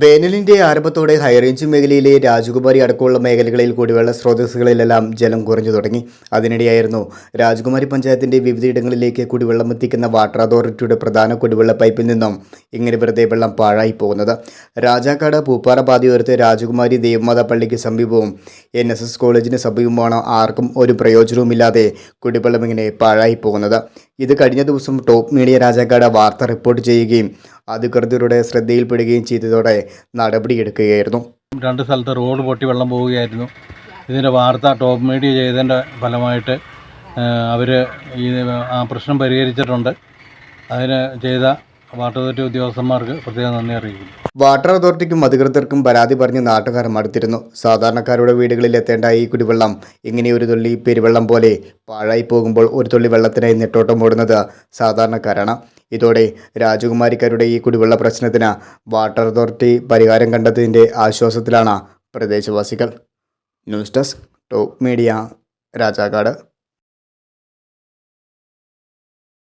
വേനലിന്റെ ആരംഭത്തോടെ high range മേഖലയിലെ രാജകുമാരി അടക്കമുള്ള മേഖലകളിൽ കുടിവെള്ള സ്രോതസ്സുകളിലെല്ലാം ജലം കുറഞ്ഞു തുടങ്ങി. അതിനിടെയായിരുന്നു രാജകുമാരി പഞ്ചായത്തിന്റെ വിവിധയിടങ്ങളിലേക്ക് കുടിവെള്ളം എത്തിക്കുന്ന വാട്ടർ അതോറിറ്റിയുടെ പ്രധാന കുടിവെള്ള പൈപ്പിൽ നിന്നും ഇങ്ങനെ വെറുതെ വെള്ളം പാഴായി പോകുന്നത്. രാജാക്കാട് പൂപ്പാറ പാതയോരത്ത് രാജകുമാരി ദേവമാത പള്ളിക്ക് സമീപവും എൻ എസ് എസ് കോളേജിന് സമീപമാണ് ആർക്കും ഒരു പ്രയോജനവുമില്ലാതെ കുടിവെള്ളം ഇങ്ങനെ പാഴായി പോകുന്നത്. ഇത് കഴിഞ്ഞ ദിവസം ടോപ്പ് മീഡിയ രാജാക്കാട് വാർത്ത റിപ്പോർട്ട് ചെയ്യുകയും അധികൃതരുടെ ശ്രദ്ധയിൽപ്പെടുകയും ചെയ്തതോടെ നടപടിയെടുക്കുകയായിരുന്നു. രണ്ട് സ്ഥലത്ത് റോഡ് പൊട്ടി വെള്ളം പോവുകയായിരുന്നു. ഇതിന്റെ വാർത്ത ടോപ്പ് മീഡിയ ചെയ്തതിന്റെ ഫലമായിട്ട് അവർ ഈ ആ പ്രശ്നം പരിഹരിച്ചിട്ടുണ്ട്. അതിന് ചെയ്ത വാട്ടർ അതോറിറ്റി ഉദ്യോഗസ്ഥന്മാർക്ക് പ്രത്യേകം നന്ദി അറിയിക്കുന്നു. വാട്ടർ അതോറിറ്റിക്കും അധികൃതർക്കും പരാതി പറഞ്ഞ് നാട്ടുകാർ മടുത്തിരുന്നു സാധാരണക്കാരുടെ വീടുകളിൽ എത്തേണ്ട ഈ കുടിവെള്ളം ഇങ്ങനെ ഒരു തുള്ളി പെരുവെള്ളം പോലെ പാഴായി പോകുമ്പോൾ ഒരു തുള്ളി വെള്ളത്തിനായി നെട്ടോട്ടം ഓടുന്നത് സാധാരണക്കാരാണ്. ഇതോടെ രാജകുമാരിക്കാരുടെ ഈ കുടിവെള്ള പ്രശ്നത്തിന് വാട്ടർ അതോറിറ്റി പരിഹാരം കണ്ടതിന്റെ ആശ്വാസത്തിലാണ് പ്രദേശവാസികൾ. News desk top media Rajakkad